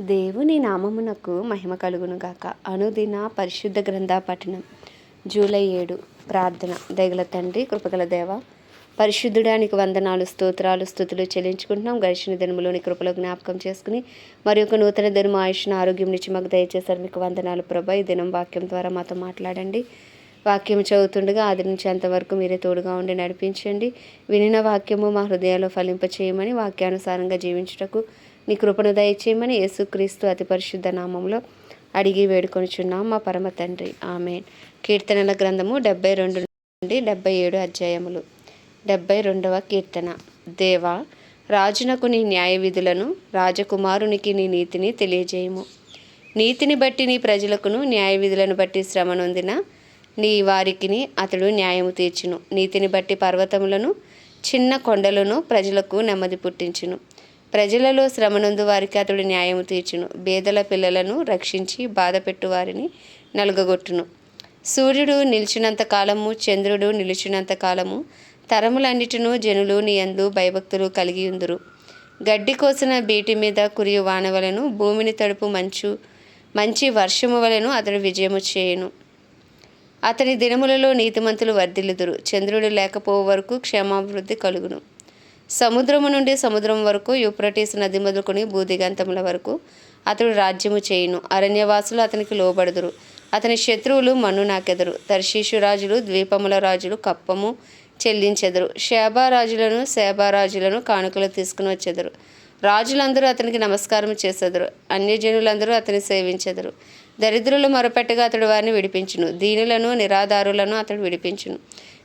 దేవుని నామమునకు మహిమ కలుగును గాక. అనుదిన పరిశుద్ధ గ్రంథ పఠనం. జూలై ఏడు. ప్రార్థన. దయగల తండ్రి కృపగల దేవ పరిశుద్ధుడానికి వందనాలు స్తోత్రాలు స్థుతులు చెల్లించుకుంటున్నాం. గడిచిన దినములోని కృపలో జ్ఞాపకం చేసుకుని మరి ఒక నూతన దినము ఆయుష్ను ఆరోగ్యం నుంచి మాకు దయచేశారు మీకు వందనాలు ప్రభా. ఈ దినం వాక్యం ద్వారా మాతో మాట్లాడండి. వాక్యం చదువుతుండగా ఆది నుంచి అంతవరకు మీరే తోడుగా ఉండి నడిపించండి. వినిన వాక్యము మా హృదయాల్లో ఫలింపచేయమని వాక్యానుసారంగా జీవించుటకు నీ కృపను దయచేయమని యేసుక్రీస్తు అతి పరిశుద్ధ నామంలో అడిగి వేడుకొనిచున్నాం. మా పరమ తండ్రి. ఆమె కీర్తనల గ్రంథము డెబ్బై రెండు నుండి డెబ్బై ఏడు అధ్యాయములు. డెబ్బై రెండవ కీర్తన. దేవా రాజునకు నీ న్యాయ విధులను రాజకుమారునికి నీ నీతిని తెలియజేయము. నీతిని బట్టి నీ ప్రజలకును న్యాయ విధులను బట్టి శ్రమనొందిన నీ వారికిని అతడు న్యాయము తీర్చును. నీతిని బట్టి పర్వతములను చిన్న కొండలను ప్రజలకు నెమ్మది పుట్టించును. ప్రజలలో శ్రమనందు వారికి అతడు న్యాయము తీర్చును. బేదల పిల్లలను రక్షించి బాధపెట్టు వారిని నలుగగొట్టును. సూర్యుడు నిలిచినంత కాలము చంద్రుడు నిలిచినంత కాలము తరములన్నిటినూ జనులు నీ అందు భయభక్తులు కలిగి ఉందురు. గడ్డి కోసిన బీటి మీద కురియు వానవలను భూమిని తడుపు మంచు మంచి వర్షము వలెను అతడు విజయము చేయను. అతని దినములలో నీతిమంతులు వర్ధిల్లుదురు. చంద్రుడు లేకపో వరకు క్షేమాభివృద్ధి కలుగును. సముద్రము నుండి సముద్రం వరకు యూప్రటీస్ నది మొదలుకొని భూదిగంతముల వరకు అతడు రాజ్యము చేయును. అరణ్యవాసులు అతనికి లోబడుదురు. అతని శత్రువులు మన్ను నాకెదరు. తర్షీషు రాజులు ద్వీపముల రాజులు కప్పము చెల్లించెదరు. శేబారాజులను రాజులను కానుకలు తీసుకుని వచ్చెదరు. రాజులందరూ అతనికి నమస్కారం చేసెదరు. అన్యజనులందరూ అతని సేవించెదరు. దరిద్రులు మొరపెట్టగా అతడు వారిని విడిపించును. దీనులను నిరాధారులను అతడు విడిపించును.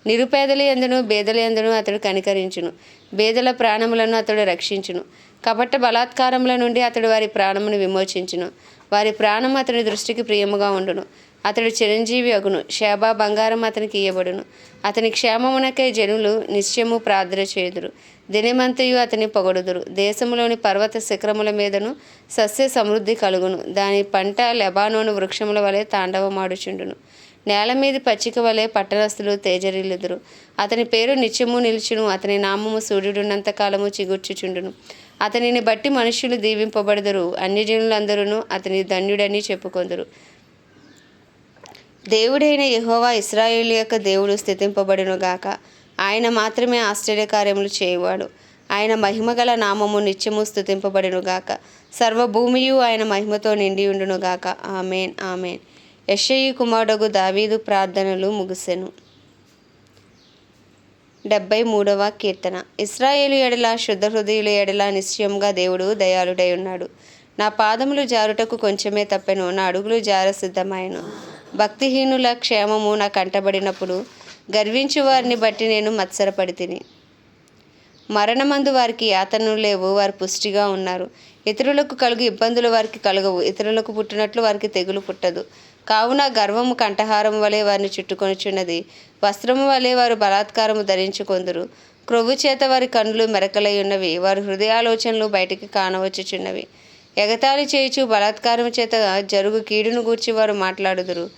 నిరుపేదలు ఎందును బేదల ఎందును అతడు కనికరించును. బేదల ప్రాణములను అతడు రక్షించును. కపట బలాత్కారముల నుండి అతడు వారి ప్రాణమును విమోచించును. వారి ప్రాణం అతని దృష్టికి ప్రియముగా ఉండును. అతడు చిరంజీవి అగును శేబా బంగారం అతనికి ఇయ్యబడును. అతని క్షేమమునకై జనులు నిశ్చయము ప్రార్థన చేయుదురు. దినమంతయు అతని పొగడుదురు. దేశంలోని పర్వత శిఖరముల మీదను సస్య సమృద్ధి కలుగును. దాని పంట లెబానోను వృక్షముల వలె తాండవమాడుచుండును. నేల మీద పచ్చిక వలె పట్టణస్థులు తేజరిల్లుదురు. అతని పేరు నిత్యము నిలుచును. అతని నామము సూర్యుడున్నంత కాలము చిగుర్చుచుండును. అతనిని బట్టి మనుష్యులు దీవింపబడదురు. అన్యజనులందరూ అతని ధన్యుడని చెప్పుకొందురు. దేవుడైన యహోవా ఇస్రాయేల్ యొక్క దేవుడు స్థితింపబడును గాక. ఆయన మాత్రమే ఆశ్చర్యకార్యములు చేయవాడు. ఆయన మహిమగల నామము నిత్యము స్థుతింపబడును గాక. సర్వభూమియు ఆయన మహిమతో నిండి ఉండును గాక. Amen amen. యషయి కుమారుడగు దావీదు ప్రార్థనలు ముగిసెను. డెబ్బై మూడవ కీర్తన. ఇస్రాయేలు ఎడల శుద్ధ హృదయుల ఎడల నిశ్చయంగా దేవుడు దయాళుడై ఉన్నాడు. నా పాదములు జారుటకు కొంచెమే తప్పెను నా అడుగులు జార సిద్ధమాయను భక్తిహీనుల క్షేమము నా కంటబడినప్పుడు గర్వించు వారిని బట్టి నేను మత్సరపడి తిని మరణమందు వారికి యాతనలు లేవు వారు పుష్టిగా ఉన్నారు. ఇతరులకు కలుగు ఇబ్బందులు వారికి కలగవు ఇతరులకు పుట్టినట్లు వారికి తెగులు పుట్టదు. కావున గర్వము కంఠహారం వలె వారిని చుట్టుకొనిచున్నది. వస్త్రము వలె వారు బలాత్కారము ధరించుకొందురు క్రొవ్వు చేత వారి కన్నులు మెరకలై ఉన్నవి వారి హృదయాలోచనలు బయటికి కానవచ్చుచున్నవి. ఎగతాళి చేయుచు బలాత్కారము చేత జరుగు కీడును గూర్చి వారు మాట్లాడుదురు.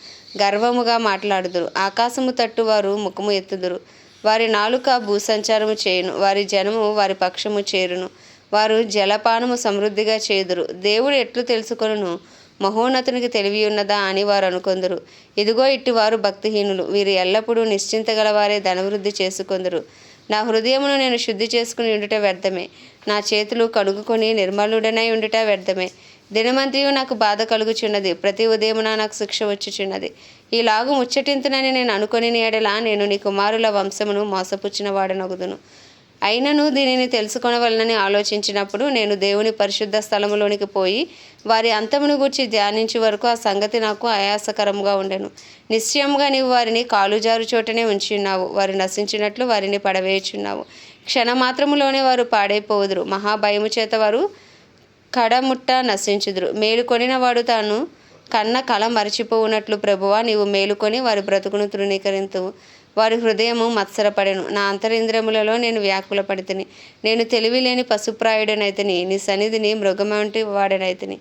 గర్వముగా మాట్లాడుదురు. ఆకాశము తట్టు వారు ముఖము ఎత్తుదురు. వారి నాలుక భూసంచారము చేయును. వారి జనము వారి పక్షము చేరును. వారు జలపానము సమృద్ధిగా చేదురు దేవుడు ఎట్లు తెలుసుకొనును? మహోన్నతునికి తెలివి ఉన్నదా అని వారు అనుకొందరు. ఇదిగో ఇట్టి వారు భక్తిహీనులు. వీరు ఎల్లప్పుడూ నిశ్చింత గలవారే ధనవృద్ధి చేసుకొందరు. నా హృదయమును నేను శుద్ధి చేసుకుని ఉండుట వ్యర్థమే. నా చేతులు కడుగుకొని నిర్మలుడనై ఉండుట వ్యర్థమే. దినమంతయు నాకు బాధ కలుగుచున్నది. ప్రతి ఉదయమున నాకు శిక్ష వచ్చుచున్నది. ఈలాగు ముచ్చటింతునని నేను అనుకొని ఎడలా నేను నీ కుమారుల వంశమును మోసపుచ్చిన వాడనగుదును అయినను దీనిని తెలుసుకొనవలనని ఆలోచించినప్పుడు నేను దేవుని పరిశుద్ధ స్థలములోనికి పోయి వారి అంతమును గూర్చి ధ్యానించే వరకు ఆ సంగతి నాకు ఆయాసకరంగా ఉండెను. నిశ్చయంగా నీవు వారిని కాలుజారు చోటనే ఉంచున్నావు వారు నశించినట్లు వారిని పడవేయుచున్నావు. క్షణమాత్రములోనే వారు పాడైపోవుదురు. మహాభయము చేత వారు కడముట్ట నశించుదురు. మేలుకొనిన వాడు తాను కన్న కళ మరచిపోవునట్లు ప్రభువా నీవు మేలుకొని వారి బ్రతుకును తృణీకరింతువు. వారి హృదయము మత్సరపడెను. నా అంతరింద్రములలో నేను వ్యాకుల పడితిని నేను తెలివి లేని పశుప్రాయుడనైతిని. నీ సన్నిధిని మృగమంటి వాడనైతిని.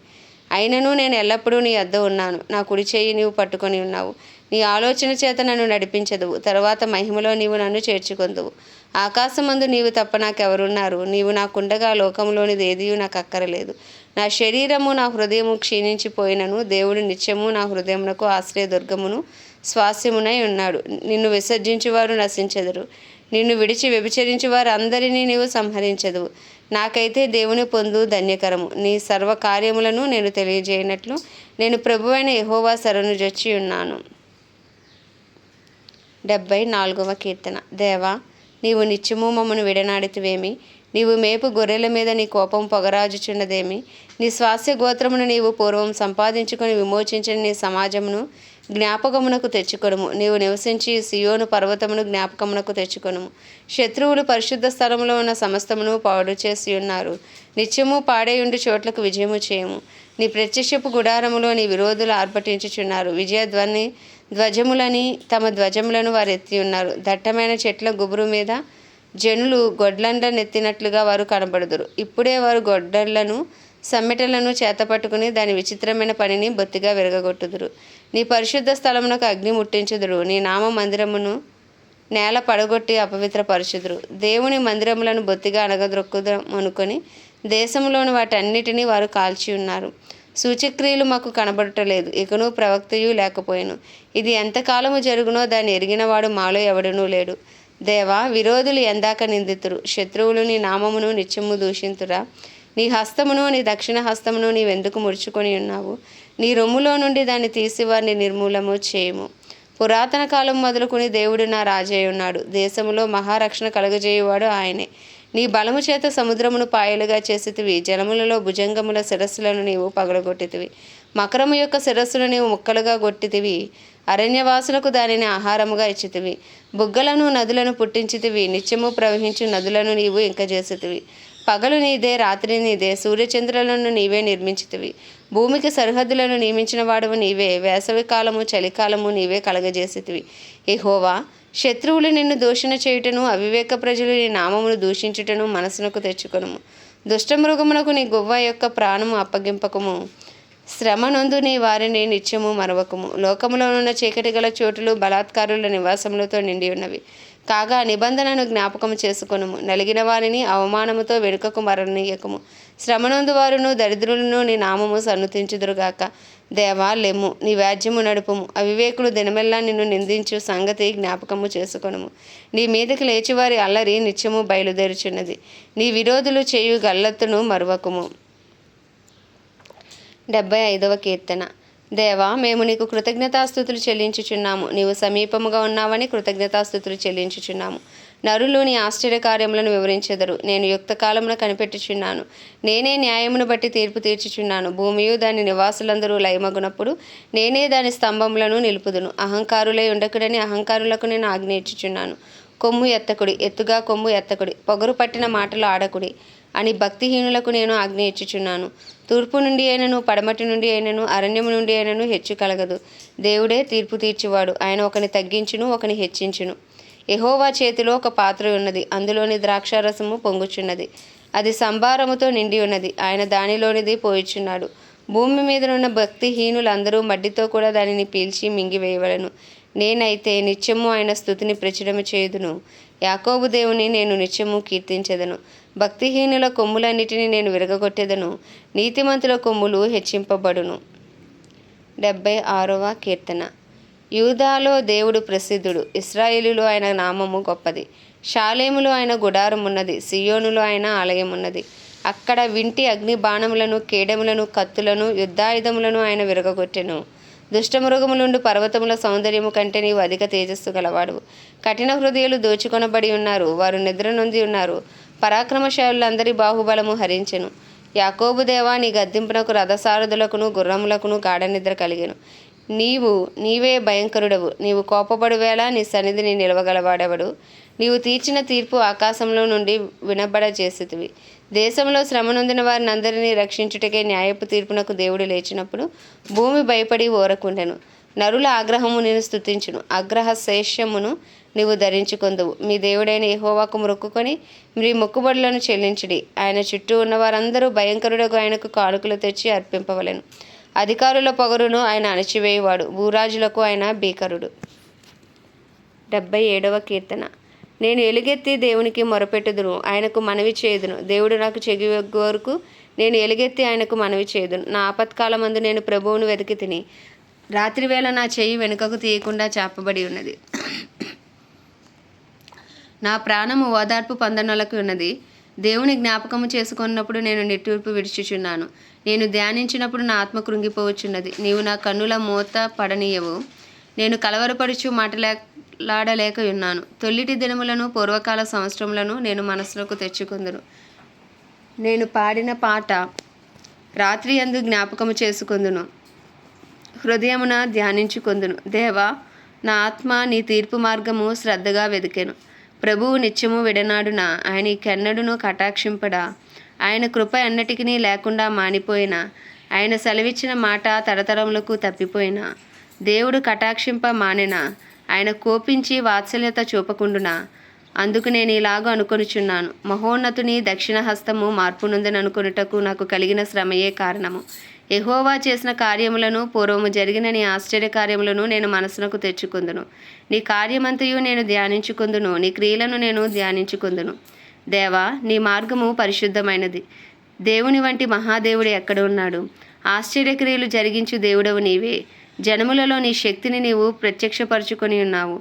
అయినను నేను ఎల్లప్పుడూ నీ వద్ద ఉన్నాను. నా కుడి చేయి నీవు పట్టుకొని ఉన్నావు. నీ ఆలోచన చేత నన్ను నడిపించదువు. తర్వాత మహిమలో నీవు నన్ను చేర్చుకొందువు. ఆకాశమందు నీవు తప్ప నాకెవరున్నారు? నీవు నాకుండగా లోకంలోనిది ఏదియూ నాకు అక్కరలేదు నా శరీరము నా హృదయము క్షీణించిపోయినను. దేవుడు నిత్యము నా హృదయమునకు ఆశ్రయ దుర్గమును స్వాస్యమునై ఉన్నాడు. నిన్ను విసర్జించువారు నశించెదరు. నిన్ను విడిచి వ్యభిచరించి వారు అందరినీ నీవు సంహరించదు నాకైతే దేవుని పొందు ధన్యకరము. నీ సర్వ కార్యములను నేను తెలియజేయనట్లు నేను ప్రభువైన యహోవా శరణు జొచ్చి ఉన్నాను. డెబ్బై నాలుగవ కీర్తన. దేవా నీవు నిత్యము మమ్మను విడనాడితివేమి? నీవు మేపు గొర్రెల మీద నీ కోపం పొగరాజుచున్నదేమి? నీ స్వాస్య గోత్రమును నీవు పూర్వం సంపాదించుకొని విమోచించిన నీ సమాజమును జ్ఞాపకమునకు తెచ్చుకొనుము. నీవు నివసించి సియోను పర్వతమును జ్ఞాపకమునకు తెచ్చుకొనుము. శత్రువులు పరిశుద్ధ స్థలంలో ఉన్న సమస్తమును పాడు చేసి ఉన్నారు. నిత్యము పాడేయుండి చోట్లకు విజయము చేయము. నీ ప్రత్యక్షపు గుడారములో నీ విరోధులు ఆర్భటించుచున్నారు. విజయధ్వని ధ్వజములని తమ ధ్వజములను వారు ఎత్తి ఉన్నారు. దట్టమైన చెట్ల గుబురు మీద జనులు గొడ్లండ నెత్తినట్లుగా వారు కనబడుదురు. ఇప్పుడే వారు గొడ్డళ్ళను సమ్మెటలను చేతపట్టుకుని దాని విచిత్రమైన పనిని బొత్తిగా విరగగొట్టుదురు. నీ పరిశుద్ధ స్థలమునకు అగ్ని ముట్టించుదురు. నీ నామ మందిరమును నేల పడగొట్టి అపవిత్రపరచుదురు దేవుని మందిరములను బొత్తిగా అనగదొక్కుదాం అనుకొని దేశంలోని వాటన్నిటినీ వారు కాల్చి ఉన్నారు. సూచక్రియలు మాకు కనబడటలేదు. ఇకను ప్రవక్తయు లేకపోయాను. ఇది ఎంతకాలము జరుగునో దాన్ని ఎరిగినవాడు మాలో ఎవడనూ లేడు. దేవా విరోధులు ఎందాక నిందితురు. శత్రువులు నీ నామమును నిత్యము దూషింతురా. నీ హస్తమును నీ దక్షిణ హస్తమును నీవెందుకు ముడుచుకొని ఉన్నావు? నీ రొమ్ములో నుండి దాన్ని తీసి వారిని నిర్మూలము చేయము. పురాతన కాలం మొదలుకుని దేవుడు నా రాజే ఉన్నాడు. దేశములో మహారక్షణ కలుగజేయువాడు ఆయనే. నీ బలము చేత సముద్రమును పాయలుగా చేసితివి. జలములలో భుజంగముల శిరస్సులను నీవు పగలగొట్టితివి. మకరము యొక్క శిరస్సును నీవు ముక్కలుగా కొట్టితివి అరణ్యవాసులకు దానిని ఆహారముగా ఇచ్చితివి. బుగ్గలను నదులను పుట్టించితివి. నిత్యము ప్రవహించు నదులను నీవు ఇంకజేసితివి. పగలు నీదే రాత్రి నీదే. సూర్యచంద్రులను నీవే నిర్మించితివి. భూమికి సరిహద్దులను నియమించిన వాడు నీవే వేసవి కాలము చలికాలము నీవే కలగజేసితివి. ఎహోవా శత్రువులు నిన్ను దూషణ చేయుటను అవివేక ప్రజలు నీ నామమును దూషించుటను మనసునకు తెచ్చుకొనుము. దుష్టమృగమునకు నీ గువ్వ యొక్క ప్రాణము అప్పగింపకము. శ్రమనందు నీ వారిని నిత్యము మరవకము. లోకములోనున్న చీకటి గల చోటులు బలాత్కారుల నివాసములతో నిండి ఉన్నవి. కాగా నిబంధనను జ్ఞాపకము చేసుకొనుము. నలిగిన వారిని అవమానముతో వెనుకకు మరణీయకము శ్రమనందు వారును దరిద్రులను నీ నామము సన్నుతించుదురుగాక. దేవా లెమ్ము నీ వ్యాజ్యము నడుపుము. అవివేకులు దినమెల్లా నిన్ను నిందించు సంగతి జ్ఞాపకము చేసుకొనుము. నీ మీదకి లేచివారి అల్లరి నిత్యము బయలుదేరుచున్నది. నీ విరోధులు చేయు గల్లత్తును మరువకుము. డెబ్బై ఐదవ కీర్తన. దేవా మేము నీకు కృతజ్ఞతాస్థుతులు చెల్లించుచున్నాము. నీవు సమీపముగా ఉన్నావని కృతజ్ఞతాస్థుతులు చెల్లించుచున్నాము. నరులు నీ ఆశ్చర్యకార్యములను వివరించెదరు. నేను యుక్త కాలమున కనిపెట్టుచున్నాను. నేనే న్యాయమును బట్టి తీర్పు తీర్చుచున్నాను. భూమియు దాని నివాసులందరూ లయమగునప్పుడు నేనే దాని స్తంభములను నిలుపుదును. అహంకారులై ఉండకుడని అహంకారులకు నేను ఆజ్ఞయించుచున్నాను కొమ్ము ఎత్తకుడి ఎత్తుగా కొమ్ము ఎత్తకుడి పొగరు పట్టిన మాటలు ఆడకుడి. అని భక్తిహీనులకు నేను ఆజ్ఞ ఇచ్చుచున్నాను. తూర్పు నుండి అయినను పడమటి నుండి అయినను అరణ్యము నుండి అయినను హెచ్చు కలగదు. దేవుడే తీర్పు తీర్చివాడు. ఆయన ఒకని తగ్గించును ఒకని హెచ్చించును. ఎహోవా చేతిలో ఒక పాత్ర ఉన్నది. అందులోని ద్రాక్షారసము పొంగుచున్నది. అది సంభారముతో నిండి ఉన్నది. ఆయన దానిలోనిది పోయిచున్నాడు. భూమి మీదనున్న భక్తిహీనులందరూ మడ్డితో కూడా దానిని పీల్చి మింగివేయవలను. నేనైతే నిత్యము ఆయన స్థుతిని ప్రచురము చేయుదును. యాకోబు దేవుని నేను నిత్యము కీర్తించెదను. భక్తిహీనుల కొమ్ములన్నిటినీ నేను విరగగొట్టెదను. నీతిమంతుల కొమ్ములు హెచ్చింపబడును. డెబ్బై ఆరవ కీర్తన. యూదాలో దేవుడు ప్రసిద్ధుడు. ఇస్రాయేలులో ఆయన నామము గొప్పది. షాలేములో ఆయన గుడారం ఉన్నది సియోనులో ఆయన ఆలయం ఉన్నది అక్కడ వింటి అగ్ని బాణములను కేడములను కత్తులను యుద్ధాయుధములను ఆయన విరగగొట్టెను. దుష్టమృగములుండు పర్వతముల సౌందర్యము కంటే నీవు అధిక తేజస్సు గలవాడు. కఠిన హృదయాలు దోచుకొనబడి ఉన్నారు. వారు నిద్ర నొంది ఉన్నారు. పరాక్రమశాలులందరి బాహుబలము హరించెను. యాకోబు దేవా నీ గద్దింపునకు రథసారథులకును గుర్రములకును గాఢనిద్ర కలిగెను. నీవు నీవే భయంకరుడవు. నీవు కోపపడు వేళ నీ సన్నిధిని నిలవగలవాడెవడు? నీవు తీర్చిన తీర్పు ఆకాశంలో నుండి వినబడ చేసితివి దేశంలో శ్రమ నొందిన వారిని అందరినీ రక్షించుటకే న్యాయపు తీర్పునకు దేవుడు లేచినప్పుడు భూమి భయపడి ఓరకుండెను. నరుల ఆగ్రహము నేను స్తుతించును. ఆగ్రహ శేష్యమును నీవు ధరించుకుందువు. మీ దేవుడైన యెహోవాకు మొక్కుకొని మీ మొక్కుబడులను చెల్లించడి. ఆయన చుట్టూ ఉన్న వారందరూ భయంకరుడకు ఆయనకు కానుకలు తెచ్చి అర్పింపవలెను. అధికారుల పొగరును ఆయన అణచివేయువాడు. భూరాజులకు ఆయన భీకరుడు. డెబ్బై ఏడవ కీర్తన. నేను ఎలుగెత్తి దేవునికి మొరపెట్టుదును. ఆయనకు మనవి చేయుదును. దేవుడు నాకు చెగి వరకు నేను ఎలుగెత్తి ఆయనకు మనవి చేయదును. నా ఆపత్కాలమందు నేను ప్రభువును వెతికి తిని రాత్రివేళ నా చెయ్యి వెనుకకు తీయకుండా చాపబడి ఉన్నది. నా ప్రాణము ఓదార్పు పందనలకు ఉన్నది. దేవుని జ్ఞాపకము చేసుకున్నప్పుడు నేను నిట్టూర్పు విడిచుచున్నాను. నేను ధ్యానించినప్పుడు నా ఆత్మ కృంగిపోవచ్చున్నది. నీవు నా కన్నుల మూత పడనీయవు. నేను కలవరపడుచు మాటలాడలేక ఉన్నాను. తొల్లిటి దినములను పూర్వకాల సంవత్సరములను నేను మనసులోకి తెచ్చుకుందును. నేను పాడిన పాట రాత్రి అందు జ్ఞాపకము చేసుకుందును. హృదయమున ధ్యానించుకుందును. దేవా నా ఆత్మ నీ తీర్పు మార్గము శ్రద్ధగా వెదికెను. ప్రభువు నిత్యము విడనాడున? ఆయన కెన్నడును కటాక్షింపడా? ఆయన కృప ఎన్నటికీ లేకుండా మానిపోయిన? ఆయన సెలవిచ్చిన మాట తరతరములకు తప్పిపోయిన? దేవుడు కటాక్షింప మానిన? ఆయన కోపించి వాత్సల్యత చూపకుండునా? అందుకు నేను ఇలాగ అనుకొనుచున్నాను. మహోన్నతుని దక్షిణ హస్తము మార్పునుందననుకొనుటకు నాకు కలిగిన శ్రమయే కారణము. ఎహోవా చేసిన కార్యములను పూర్వము జరిగిన నీ ఆశ్చర్య కార్యములను నేను మనసునకు తెచ్చుకుందును. నీ కార్యమంతయు నేను ధ్యానించుకుందును నీ క్రియలను నేను ధ్యానించుకుందును. దేవా నీ మార్గము పరిశుద్ధమైనది. దేవుని వంటి మహాదేవుడు ఎక్కడ ఉన్నాడు? ఆశ్చర్యక్రియలు జరిగించు దేవుడవు నీవే. జనములలో నీ శక్తిని నీవు ప్రత్యక్షపరుచుకొని ఉన్నావు.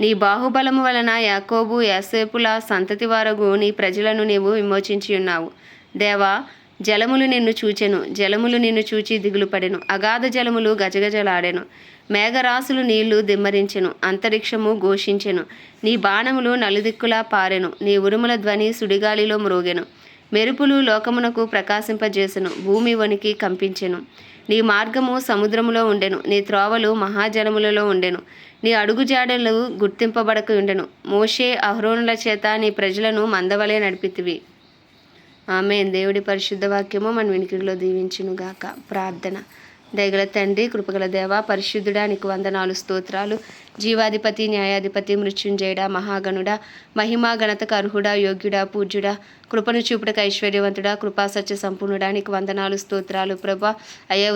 నీ బాహుబలము వలన యాకోబు యాసేపుల సంతతి వారగు నీ ప్రజలను నీవు విమోచించి ఉన్నావు. దేవా జలములు నిన్ను చూచెను జలములు నిన్ను చూచి దిగులుపడెను అగాధ జలములు గజగజలాడెను. మేఘరాశులు నీళ్ళు దిమ్మరించెను అంతరిక్షము ఘోషించెను. నీ బాణములు నలుదిక్కులా పారెను నీ ఉరుముల ధ్వని సుడిగాలిలో మ్రోగెను. మెరుపులు లోకమునకు ప్రకాశింపజేసెను భూమి వణికి కంపించెను. నీ మార్గము సముద్రములో ఉండెను నీ త్రోవలు మహాజలములలో ఉండెను. నీ అడుగుజాడలు గుర్తింపబడక ఉండెను. మోషే అహ్రోనుల చేత నీ ప్రజలను మందవలే నడిపితివి. ఆమె దేవుడి పరిశుద్ధ వాక్యము మన వినికిడిలో దీవించునుగాక. ప్రార్థన. దయగల తండ్రి కృపగల దేవ పరిశుద్ధుడా నీకు వందనాలు స్తోత్రాలు. జీవాధిపతి న్యాయాధిపతి మృత్యుంజయుడా మహాగణుడా మహిమా గణతకు అర్హుడా యోగ్యుడా పూజ్యుడా కృపను చూపుటకు ఐశ్వర్యవంతుడా కృపా సత్య సంపూర్ణుడా నీకు వందనాలు స్తోత్రాలు ప్రభా. అయ్యా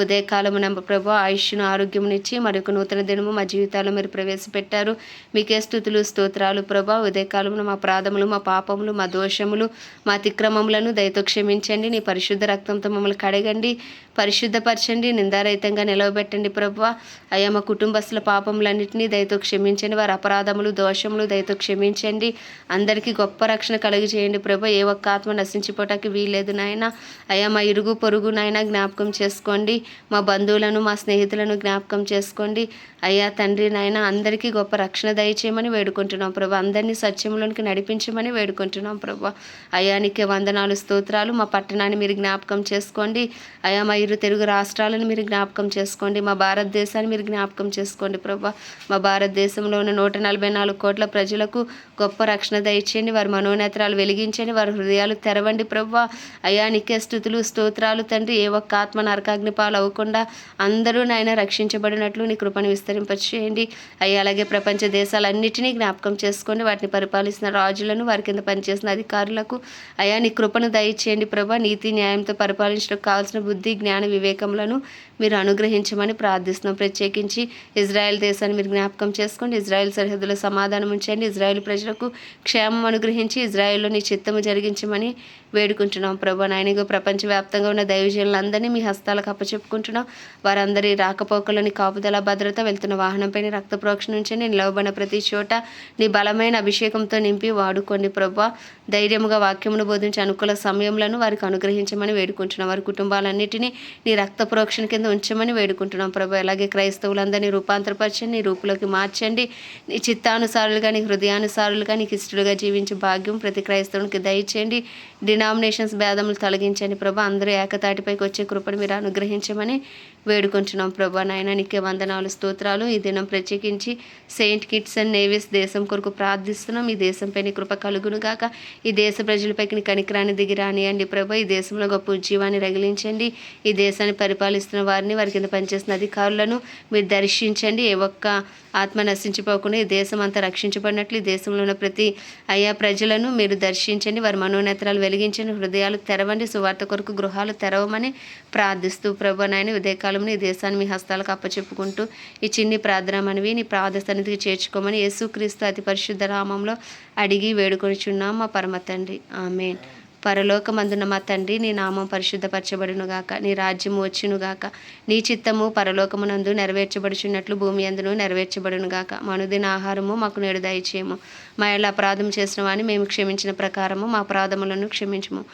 నమ్మ ప్రభా ఆయుష్ను ఆరోగ్యమునిచ్చి మరొక నూతన దినము మా జీవితాల్లో మీరు ప్రవేశపెట్టారు. మీకే స్థుతులు స్తోత్రాలు ప్రభా. ఉదయకాలమున మా ప్రాధములు మా పాపములు మా దోషములు మా అతిక్రమములను దయతో క్షమించండి. నీ పరిశుద్ధ రక్తంతో మమ్మల్ని కడగండి. పరిశుద్ధపరచండి నిందారహితంగా నిలవబెట్టండి ప్రభా అయ్యా మా కుటుంబస్తుల పాపములన్నింటినీ దయతో క్షమించండి వారి అపరాధములు దోషములు దయతో క్షమించండి. అందరికీ గొప్ప రక్షణ కలుగు చేయండి ప్రభు. ఏ ఒక్క ఆత్మ నశించిపోవటానికి వీల్లేదు నాయన. అయ్యా మా ఇరుగు పొరుగు నాయన జ్ఞాపకం చేసుకోండి. మా బంధువులను మా స్నేహితులను జ్ఞాపకం చేసుకోండి. అయ్యా తండ్రి నాయన అందరికీ గొప్ప రక్షణ దయచేయమని వేడుకుంటున్నాం ప్రభు. అందరినీ సత్యంలోనికి నడిపించమని వేడుకుంటున్నాం ప్రభు. అయ్యా వందనాలు స్తోత్రాలు. మా పట్టణాన్ని మీరు జ్ఞాపకం చేసుకోండి. అయ్యా మా మీరు తెలుగు రాష్ట్రాలను మీరు జ్ఞాపకం చేసుకోండి మా భారతదేశాన్ని మీరు జ్ఞాపకం చేసుకోండి ప్రభా. మా భారతదేశంలో ఉన్న నూట నలభై నాలుగు కోట్ల ప్రజలకు గొప్ప రక్షణ దయచేయండి వారి మనోనేత్రాలు వెలిగించండి వారి హృదయాలు తెరవండి ప్రభా. అయా నికే స్థుతులు స్తోత్రాలు తండ్రి. ఏ ఒక్క ఆత్మ నరకాగ్నిపాలు అవ్వకుండా అందరూ నాయన రక్షించబడినట్లు నీ కృపను విస్తరింపచేయండి. అయ్యా అలాగే ప్రపంచ దేశాలన్నిటినీ జ్ఞాపకం చేసుకోండి. వాటిని పరిపాలిస్తున్న రాజులను వారి కింద పనిచేసిన అధికారులకు అయా నీ కృపను దయచేయండి ప్రభా. నీతి న్యాయంతో పరిపాలించడానికి కావాల్సిన బుద్ధి జ్ఞాన వివేకములను మీరు అనుగ్రహించమని ప్రార్థిస్తున్నాం. ప్రత్యేకించి ఇజ్రాయెల్ దేశాన్ని మీరు జ్ఞాపకం చేసుకోండి. ఇజ్రాయెల్ సరిహద్దులో సమాధానం ఉంచండి. ఇజ్రాయెల్ ప్రజలకు క్షేమం అనుగ్రహించి ఇజ్రాయెల్లో నీ చిత్తము జరిగించమని వేడుకుంటున్నాం. ప్రభు నాయనగా ప్రపంచవ్యాప్తంగా ఉన్న దైవజనులందరినీ మీ హస్తాలకు అప్పచెప్పుకుంటున్నాం. వారందరి రాకపోకలని కాపుదల భద్రత వెళ్తున్న వాహనంపై రక్త ప్రోక్షణ నుంచి నిలవబడిన ప్రతి చోట నీ బలమైన అభిషేకంతో నింపి వాడుకోండి ప్రభు. ధైర్యముగా వాక్యమును బోధించి అనుకూల సమయంలో వారికి అనుగ్రహించమని వేడుకుంటున్నాం. వారి కుటుంబాలన్నిటినీ నీ రక్త ప్రోక్షణ కింద ఉంచమని వేడుకుంటున్నాం ప్రభా. అలాగే క్రైస్తవులందరినీ రూపాంతరపరచండి నీ రూపులోకి మార్చండి. నీ చిత్తానుసారులుగా నీ హృదయానుసారులుగా నీకు ఇష్టలుగా జీవించే భాగ్యం ప్రతి క్రైస్తవునికి దయచేయండి. డినామినేషన్స్ భేదములు తొలగించండి ప్రభా. అందరూ ఏకతాటిపైకి వచ్చే కృపను మీరు అనుగ్రహించమని వేడుకుంటున్నాం ప్రభా. నాయన నీకే వందనాలు స్తోత్రాలు. ఈ దినం ప్రత్యేకించి సెయింట్ కిట్స్ అండ్ నేవీస్ దేశం కొరకు ప్రార్థిస్తున్నాం. ఈ దేశంపై నీ కృప కలుగును గాక. ఈ దేశ ప్రజలపైకి నీ కనికరాన్ని దిగి రానియండి ప్రభా. ఈ దేశంలో గొప్ప ఉద్యమాన్ని రగిలించండి. ఈ దేశాన్ని పరిపాలిస్తున్న వారిని వారి కింద పనిచేస్తున్న అధికారులను మీరు దర్శించండి. ఏ ఒక్క ఆత్మ నశించిపోకుండా ఈ దేశం అంతా రక్షించబడినట్లు ఈ దేశంలో ఉన్న ప్రతి అయా ప్రజలను మీరు దర్శించండి. వారి మనోనేత్రాలు వెలిగించిన హృదయాలు తెరవండి. సువార్త కొరకు గృహాలు తెరవమని ప్రార్థిస్తూ ప్రభు నాయన ఉదయకాలంలో ఈ దేశాన్ని మీ హస్తాలకు అప్పచెప్పుకుంటూ ఈ చిన్ని ప్రార్థన మనవి నీ ప్రార్థ సన్నిధికి చేర్చుకోమని యేసుక్రీస్తు అతి పరిశుద్ధ రామంలో అడిగి వేడుకొనిచున్నాం మా పరమ తండ్రి. ఆమెన్. పరలోకమందున మా తండ్రి నీ నామం పరిశుద్ధపరచబడునుగాక నీ రాజ్యము వచ్చునుగాక నీ చిత్తము పరలోకమునందు నెరవేర్చబడుచున్నట్లు భూమి అందును నెరవేర్చబడునుగాక. మనుదిన ఆహారము మాకు నేడు దయచేయము. మా ఎలా అపరాధం చేసిన వాని మేము క్షమించిన ప్రకారము మా అపరాధములను క్షమించము.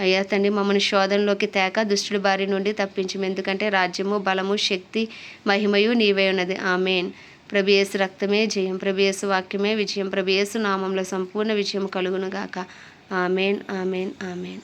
అయ్యా తండ్రి మమ్మల్ని శోధనలోకి తేక దుష్టుడి బారి నుండి తప్పించము. ఎందుకంటే రాజ్యము బలము శక్తి మహిమయు నీవే ఉన్నది. ఆమెన్. ప్రభియేసు రక్తమే జయం. ప్రభియేసు వాక్యమే విజయం. ప్రభియేసు నామంలో సంపూర్ణ విజయం కలుగునుగాక. Amen amen amen.